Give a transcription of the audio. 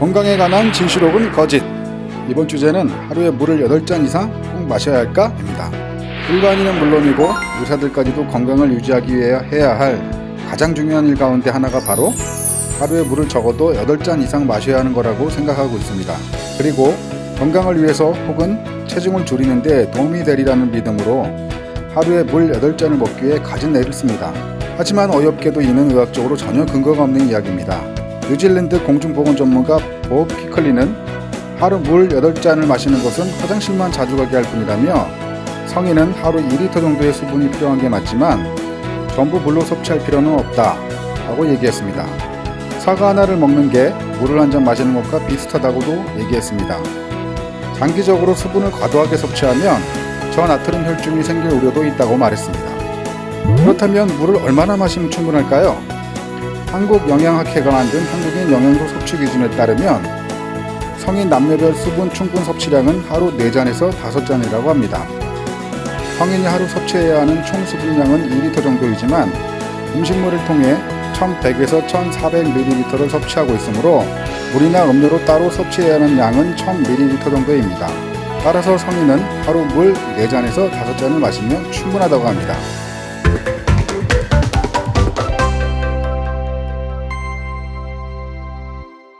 건강에 관한 진실 혹은 거짓. 이번 주제는 하루에 물을 8잔 이상 꼭 마셔야 할까?입니다. 일반인은 물론이고 의사들까지도 건강을 유지하기 위해 해야 할 가장 중요한 일 가운데 하나가 바로 하루에 물을 적어도 8잔 이상 마셔야 하는 거라고 생각하고 있습니다. 그리고 건강을 위해서 혹은 체중을 줄이는 데 도움이 되리라는 믿음으로 하루에 물 8잔을 먹기 위해 가진 애를 씁니다. 하지만 어이없게도 이는 의학적으로 전혀 근거가 없는 이야기입니다. 뉴질랜드 공중보건 전문가 보 피클리는 하루 물 8잔을 마시는 것은 화장실만 자주 가게 할 뿐이라며 성인은 하루 2리터 정도의 수분이 필요한 게 맞지만 전부 물로 섭취할 필요는 없다 라고 얘기했습니다. 사과 하나를 먹는 게 물을 한 잔 마시는 것과 비슷하다고도 얘기했습니다. 장기적으로 수분을 과도하게 섭취하면 저나트륨 혈증이 생길 우려도 있다고 말했습니다. 그렇다면 물을 얼마나 마시면 충분할까요? 한국영양학회가 만든 한국인 영양소 섭취 기준에 따르면 성인 남녀별 수분 충분 섭취량은 하루 4잔에서 5잔이라고 합니다. 성인이 하루 섭취해야 하는 총 수분량은 2리터 정도이지만 음식물을 통해 1100에서 1400ml를 섭취하고 있으므로 물이나 음료로 따로 섭취해야 하는 양은 1000ml 정도입니다. 따라서 성인은 하루 물 4잔에서 5잔을 마시면 충분하다고 합니다.